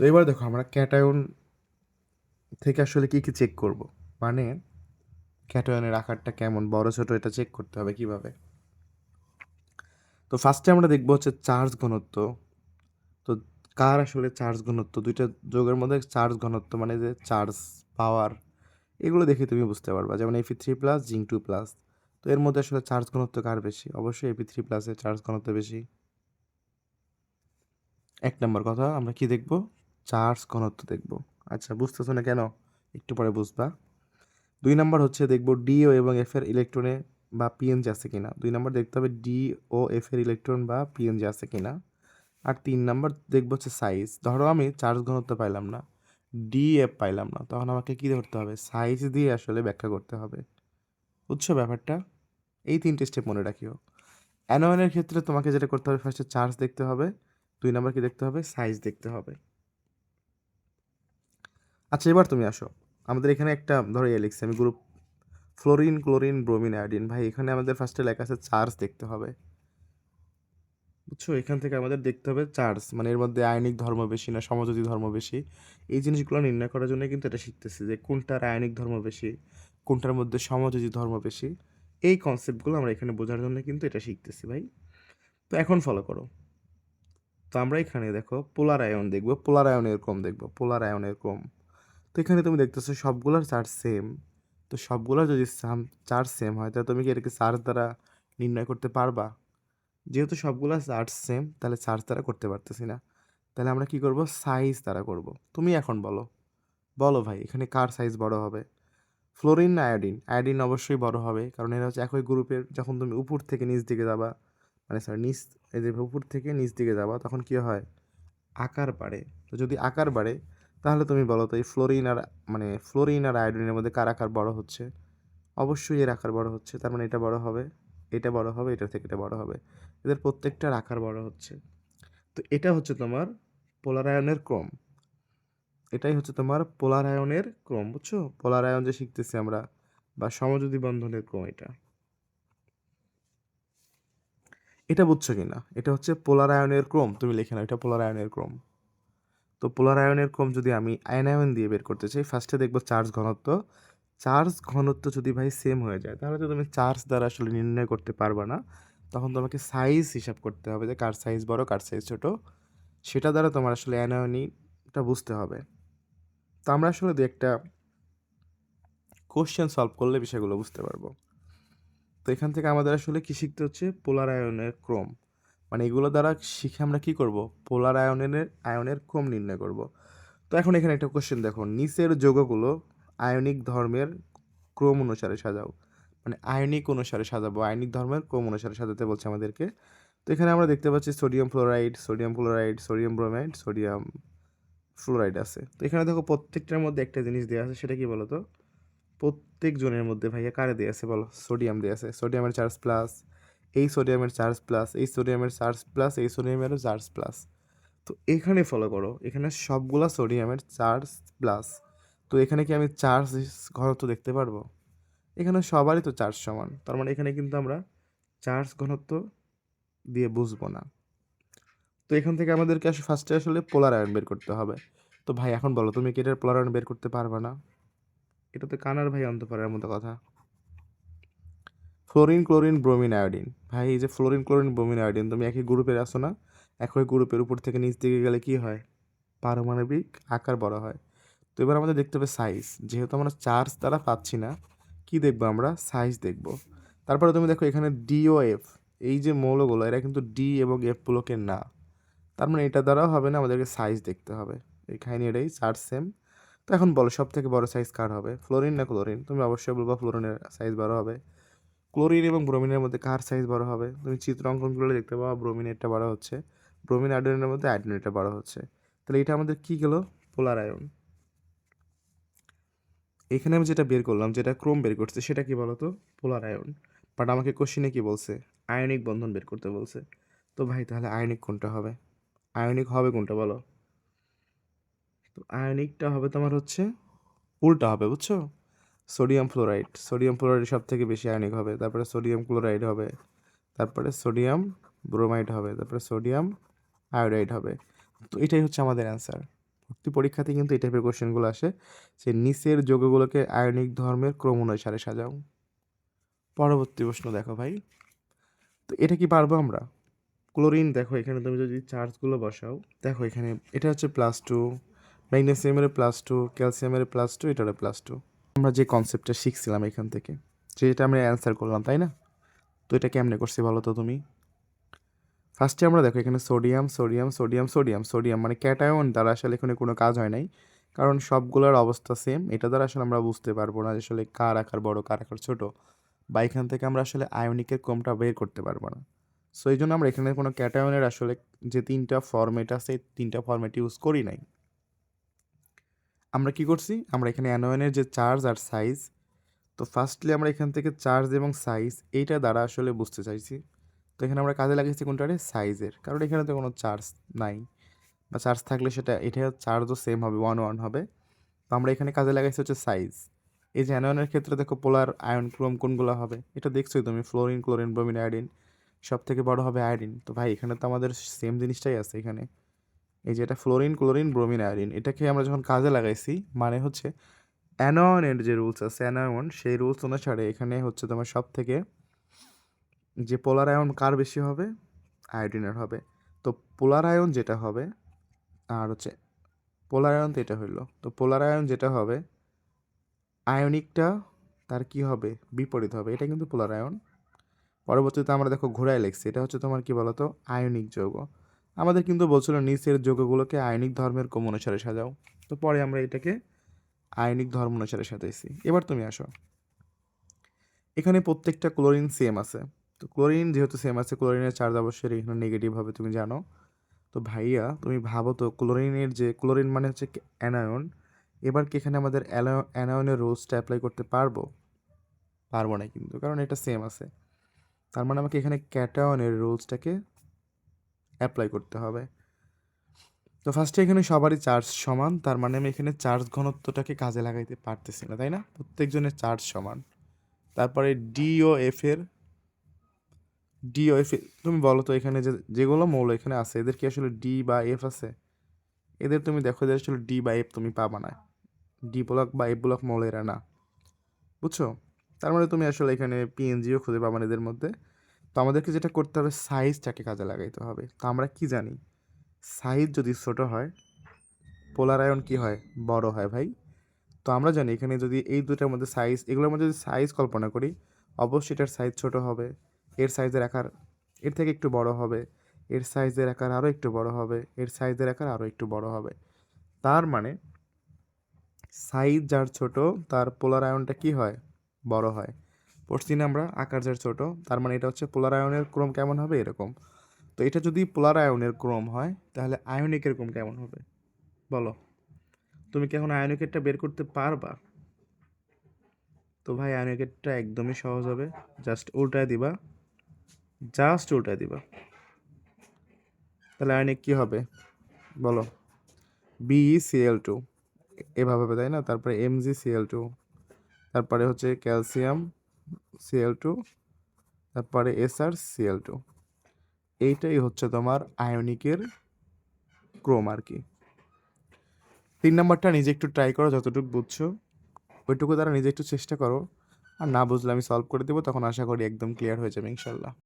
তো এবার দেখো আমরা ক্যাটায়ন থেকে আসলে কী কী চেক করব? মানে ক্যাটায়নের আকারটা কেমন? বড়, ছোট এটা চেক করতে হবে কীভাবে? তো ফার্স্টে আমরা দেখব হচ্ছে চার্জ ঘনত্ব। তো কার আসলে চার্জ ঘনত্ব? দুইটা যোগের মধ্যে চার্জ ঘনত্ব মানে যে চার্জ পাওয়ার এগুলো দেখে তুমি বুঝতে পারবা। যেমন AP three plus zinc two plus তো এর মধ্যে আসলে চার্জ ঘনত্ব কার বেশি? অবশ্যই এপি থ্রি প্লাসের চার্জ ঘনত্ব বেশি। এক নম্বর কথা, আমরা কি দেখব? চার্জ ঘনত্ব দেখব। আচ্ছা বুঝতেছো না কেন? একটু পরে বুঝবা। দুই নম্বর হচ্ছে দেখব ডিও এবং এফ এর ইলেকট্রনে বা পিএনজি আছে কিনা। দুই নম্বর দেখতে হবে ডি ও এফ এর ইলেকট্রন বা পিএনজি আছে কিনা। আর তিন নম্বর দেখব হচ্ছে সাইজ ধরো আমি চার্জ ঘনত্ব পাইলাম না ডি এফ পাইলাম না, তখন আমাকে কী ধরতে হবে? সাইজ দিয়ে আসলে ব্যাখ্যা করতে হবে। বুঝছ ব্যাপারটা? এই তিনটে স্টেপ মনে রাখিও। অ্যানোয়নের ক্ষেত্রে তোমাকে যেটা করতে হবে ফার্স্টে চার্জ দেখতে হবে। দুই নম্বর কি দেখতে হবে? সাইজ দেখতে হবে। আচ্ছা এবার তুমি আসো। আমাদের এখানে একটা, ধরো ইয়ে লিখছি আমি group fluorine chlorine bromine iodine ভাই, এখানে আমাদের ফার্স্টে লেখা আছে চার্জ দেখতে হবে। বুঝছ? এখান থেকে আমাদের দেখতে হবে চার্জ মানে এর মধ্যে আয়নিক ধর্ম বেশি না, সমযোজী ধর্ম বেশি। এই জিনিসগুলো নির্ণয় করার জন্য কিন্তু এটা শিখতেছি যে কোনটার আয়নিক ধর্ম বেশি, কোনটার মধ্যে সমযোজী ধর্ম বেশি। এই কনসেপ্টগুলো আমরা এখানে বোঝার জন্য কিন্তু এটা শিখতেছি ভাই। তো এখন ফলো করো। তো আমরা এখানে দেখো পোলার আয়ন দেখব। পোলার আয়নের ক্রম দেখব। পোলার আয়নের ক্রম তো এখানে তুমি দেখতেছো সবগুলোর চার্জ সেম তো সবগুলোর যদি সাম, চার্জ সেম হয়, তাহলে তুমি কি এটাকে চার্জ দ্বারা নির্ণয় করতে পারবা? যেহেতু সবগুলো চার্জ সেম তাহলে চার্জ দ্বারা করতে পারতেছি না। তাহলে আমরা কি করব? সাইজ দ্বারা করব। তুমি এখন বলো। বলো ভাই, এখানে কার সাইজ বড় হবে? ফ্লোরিন না আয়োডিন আয়োডিন অবশ্যই বড় হবে, কারণ এরা হচ্ছে একই গ্রুপের যখন তুমি উপর থেকে নিচ দিকে যাবা মানে স্যার নিচ যে উপর থেকে নিচ দিকে যাবা, তখন কি হয়? আকার বাড়ে। তো যদি আকার বাড়ে তাহলে তুমি বলো তো, এই ফ্লোরিন আর মানে ফ্লোরিন আর আয়োডিনের মধ্যে কার আকার বড় হচ্ছে? অবশ্যই এর আকার বড় হচ্ছে, তার মানে এটা বড় হবে, এটা বড় হবে, এটা থেকে এটা বড় হবে। এদের প্রত্যেকটার আকার বড় হচ্ছে। তো এটা হচ্ছে তোমার পোলারায়নের ক্রম। এটাই হচ্ছে তোমার পোলারায়নের ক্রম, বুঝছ? পোলারায়ন যে শিখতেছি আমরা, বা সমযোজী বন্ধনের ক্রম এটা। এটা বুঝছ কি না এটা হচ্ছে পোলারায়নের ক্রম, তুমি লিখে নাও, এটা পোলারায়নের ক্রম। তো পোলারায়নের ক্রম যদি আমি আয়নায়ন দিয়ে বের করতে চাই ফার্স্টে দেখব চার্জ ঘনত্ব। চার্জ ঘনত্ব যদি ভাই সেম হয়ে যায়, তাহলে তো তুমি চার্জ দ্বারা আসলে নির্ণয় করতে পারবা না। তখন তোমাকে সাইজ হিসাব করতে হবে যে কার সাইজ বড়, কার সাইজ ছোট। সেটা দ্বারা তোমার আসলে অ্যানায়নিটা বুঝতে হবে। তো আমরা আসলে দু একটা কোশ্চেন সলভ করলে বিষয়গুলো বুঝতে পারব। তো এখান থেকে আমাদের আসলে কি শিখতে হচ্ছে? পোলার আয়নের ক্রম। মানে এগুলো দ্বারা শিখে আমরা কি করব? পোলার আয়নের আয়নের ক্রম নির্ণয় করব। তো এখন এখানে একটা কোশ্চেন দেখো। নিচের যোগগুলো আয়নিক ধর্মের ক্রম অনুসারে সাজাও। মানে আয়নিক অনুসারে সাজাবো। আয়নিক ধর্মের ক্রম অনুসারে সাজাতে বলছে আমাদেরকে। তো এখানে আমরা দেখতে পাচ্ছি sodium fluoride sodium fluoride, sodium bromide, sodium fluoride আছে। তো এখানে দেখো প্রত্যেকটার মধ্যে একটা জিনিস দেওয়া আছে, সেটা কি বলো তো প্রত্যেক জনের মধ্যে ভাইয়া কারে দিয়ে আছে বলো? সোডিয়াম দিয়ে আছে। সোডিয়ামের চার্জ প্লাস এই সোডিয়ামের চার্জ প্লাস, এই সোডিয়ামের চার্জ প্লাস, এই সোডিয়ামেরও চার্জ প্লাস। তো এখানে ফলো করো, এখানে সবগুলা সোডিয়ামের চার্জ প্লাস। তো এখানে কি আমি চার্জ ঘনত্ব দেখতে পারব? এখানে সবারই তো চার্জ সমান, তার মানে এখানে কিন্তু আমরা চার্জ ঘনত্ব দিয়ে বুঝব না। তো এখান থেকে আমাদেরকে আসলে ফার্স্টে আসলে পোলার আয়ন বের করতে হবে। তো ভাই, এখন বলো, তুমি কি এটার পোলার আয়ন বের করতে পারবে না? এটা তো কানার ভাই অন্তপারের মতো কথা। Fluorine, chlorine, bromine, iodine. ভাই, এই যে ফ্লোরিন, ক্লোরিন, ব্রোমিন, আয়োডিন, তুমি একই গ্রুপের আসো না? একই গ্রুপের উপর থেকে নিচ দিকে গেলে কি হয়? পারমাণবিক আকার বড় হয়। তো এবার আমাদের দেখতে হবে সাইজ যেহেতু আমরা চার্জ দ্বারা পাচ্ছি না, কি দেখব আমরা? সাইজ দেখব। তারপরে তুমি দেখো এখানে ডি ও এফ এই যে মৌলগুলো, এরা কিন্তু ডি এবং এফ ব্লকের না। তার মানে এটা দ্বারাও হবে না, আমাদেরকে সাইজ দেখতে হবে। এই এখানে এটাই চার্জ সেম তো এখন বলো সব থেকে বড় সাইজ কার হবে? ফ্লোরিন না ক্লোরিন? তুমি অবশ্যই বলব ফ্লোরিনের সাইজ বড় হবে। ক্লোরিন এবং ব্রোমিনের মধ্যে কার সাইজ বড় হবে? তুমি চিত্র অঙ্কন করলে দেখতে পাবো ব্রোমিনেরটা বড় হচ্ছে। ব্রোমিন আয়োডিনের মধ্যে আয়োডিনেরটা বড় হচ্ছে। তাহলে এটা আমাদের কী গেলো? পোলার আয়ন এখানে আমি যেটা বের করলাম, যেটা ক্রোম বের করছে, সেটা কি বলতো? পোলার আয়ন বাট আমাকে কোশ্চিনে কি বলছে? আয়নিক বন্ধন বের করতে বলছে। তো ভাই, তাহলে আয়নিক কোনটা হবে? আয়নিক হবে কোনটা বলো? তো আয়নিকটা হবে তোমার হচ্ছে, উল্টা হবে, বুঝছ? Sodium fluoride. সোডিয়াম ফ্লোরাইড সব থেকে বেশি আয়নিক হবে, তারপরে সোডিয়াম ক্লোরাইড হবে, তারপরে সোডিয়াম ব্রোমাইড হবে, তারপরে সোডিয়াম আয়োডাইড হবে। তো এটাই হচ্ছে আমাদের অ্যান্সার। ভর্তি পরীক্ষাতে কিন্তু এই টাইপের কোশ্চেনগুলো আসে। যে নিচের যোগগুলোকে আয়নিক ধর্মের ক্রম অনুসারে সাজাও। পরবর্তী প্রশ্ন দেখো ভাই। তো এটা কি পারব আমরা? ক্লোরিন দেখো, এখানে তুমি যদি চার্জগুলো বসাও, দেখো এখানে, এটা হচ্ছে প্লাস টু, ম্যাগনেসিয়ামের প্লাস টু, ক্যালসিয়ামের প্লাস টু এটার প্লাস টু। আমরা যে কনসেপ্টটা শিখছিলাম এখান থেকে, যেটা আমরা অ্যান্সার করলাম, তাই না? তো এটা কেমনে করছি বলো তো তুমি? ফার্স্টে আমরা দেখো, এখানে sodium sodium sodium sodium sodium মানে ক্যাটায়ন দ্বারা আসলে এখানে কোনো কাজ হয় নাই। কারণ সবগুলোর অবস্থা সেম এটা দ্বারা আসলে আমরা বুঝতে পারব না আসলে কার আকার বড়, কার আকার ছোট, বা এখান থেকে আমরা আসলে আয়নিকের ক্রমটা বের করতে পারব না। সো এই জন্য আমরা এখানে কোনো ক্যাটায়নের আসলে যে তিনটা ফর্মেট আছে তিনটা ফর্মেট ইউজ করি নাই। আমরা কি করছি? আমরা এখানে অ্যানোয়নের যে চার্জ আর সাইজ, তো ফার্স্টলি আমরা এখান থেকে চার্জ এবং সাইজ এইটা দ্বারা আসলে বুঝতে চাইছি। তো এখানে আমরা কাজে লাগিয়েছি কোনটারে সাইজের। কারণ এখানে তো কোনো চার্জ নাই। বা চার্জ থাকলে সেটা এটা চার্জও সেম হবে ওয়ান ওয়ান হবে। তো আমরা এখানে কাজে লাগাইছি হচ্ছে সাইজ এই যে অ্যানোয়নের ক্ষেত্রে দেখো পোলার আয়ন, ক্রোম কোনগুলো হবে? এটা দেখছোই তুমি ফ্লোরিন ক্লোরিন ব্রোমিন আয়োডিন সব থেকে বড় হবে আয়োডিন তো ভাই, এখানে তো আমাদের সেম জিনিসটাই আছে এখানে। এই যে এটা ফ্লোরিন ক্লোরিন ব্রোমিন আয়োডিন এটাকে আমরা যখন কাজে লাগাইছি মানে হচ্ছে অ্যানোয়নের যে রুলস আছে অ্যানোয়ন সেই রুলস অনুসারে এখানে হচ্ছে তোমার সব থেকে যে পোলার আয়ন কার বেশি হবে? আয়োডিনের হবে। তো পোলার আয়ন যেটা হবে, আর হচ্ছে পোলার আয়ন তো এটা হইল। তো পোলার আয়ন যেটা হবে আয়নিকটা তার কি হবে? বিপরীত হবে। এটা কিন্তু পোলার আয়ন পরবর্তীতে আমরা দেখো ঘোড়ায় লেখছি। এটা হচ্ছে তোমার কি বলতো? আয়নিক যৌগ। আমাদের কিন্তু বলছিল নিচের যৌগগুলোকে আয়নিক ধর্মের ক্রম অনুসারে সাজাও। তো পরে আমরা এটাকে আয়নিক ধর্ম অনুসারে সাজাইছি। এবার তুমি আসো। এখানে প্রত্যেকটা ক্লোরিন সেম আছে। তো ক্লোরিন যেহেতু সেম আছে, ক্লোরিনের চার্জ অবশ্যই এখানে নেগেটিভ হবে, তুমি জানো। তো ভাইয়া, তুমি ভাবো তো, ক্লোরিনের যে, ক্লোরিন মানে হচ্ছে অ্যানায়ন এবার কি এখানে আমাদের অ্যানায়নের রোলসটা অ্যাপ্লাই করতে পারব? পারব না কিন্তু, কারণ এটা সেম আছে। তার মানে আমাকে এখানে ক্যাটায়নের রুলসটাকে অ্যাপ্লাই করতে হবে। তো ফার্স্টে এখানে সবারই চার্জ সমান, তার মানে আমি এখানে চার্জ ঘনত্বটাকে কাজে লাগাইতে পারতেছি না, তাই না? প্রত্যেকজনের চার্জ সমান। তারপরে ডি ও এফ এর ডি এফ তুমি বলো তো এখানে যে, যেগুলো মৌল এখানে আছে, এদের কি আসলে ডি বা এফ আছে? এদের তুমি দেখো, এদের আসলে ডি বা এফ তুমি পাবা না। ডি ব্লক বা এফ ব্লক মৌল এরা না। বুঝছ? তার মানে তুমি আসলে এখানে পিএনজিও খুঁজে পাবেন এদের মধ্যে। তো আমাদেরকে যেটা করতে হবে সাইজটাকে কাজে লাগাইতে হবে। তো আমরা কি জানি? সাইজ যদি ছোট হয় পোলার আয়ন কী হয়? বড় হয় ভাই। তো আমরা জানি এখানে যদি এই দুটার মধ্যে সাইজ এগুলোর মধ্যে যদি সাইজ কল্পনা করি, অবশ্যই এটার সাইজ ছোট হবে। এর সাইজের আকার এর থেকে একটু বড় হবে। এর সাইজের আকার আরও একটু বড় হবে। এর সাইজের আকার আরও একটু বড় হবে। তার মানে সাইজ যার ছোট, তার পোলার আয়নটা কী হয়? বড় হয়। পড়ছি না আমরা, আকার যার ছোট, তার মানে এটা হচ্ছে পোলার আয়নের ক্রম কেমন হবে? এরকম। তো এটা যদি পোলার আয়নের ক্রম হয়, তাহলে আয়নিকের ক্রম কেমন হবে? বলো। তুমি কি এখন আয়নিকেরটা বের করতে পারবা? তো ভাই, আয়নিকেরটা একদমই সহজ হবে। জাস্ট উল্টায় দিবা। জাস্ট উল্টায় দিবা। তাহলে আয়নিক কী হবে? বলো। বি সিএল টু এভাবে হবে, তাই না? তারপরে এম জি সিএল টু তারপরে হচ্ছে ক্যালসিয়াম। সিএল টু তারপরে এসআর সিএল টু এইটাই হচ্ছে তোমার আয়নিকের ক্রোম আর কি। তিন নাম্বারটা নিজে একটু ট্রাই করো, যতটুকু বুঝছ। ওইটুকু দ্বারা নিজে একটু চেষ্টা করো। আর না বুঝলে আমি সলভ করে দেবো, তখন আশা করি একদম ক্লিয়ার হয়ে যাবে ইনশাল্লাহ।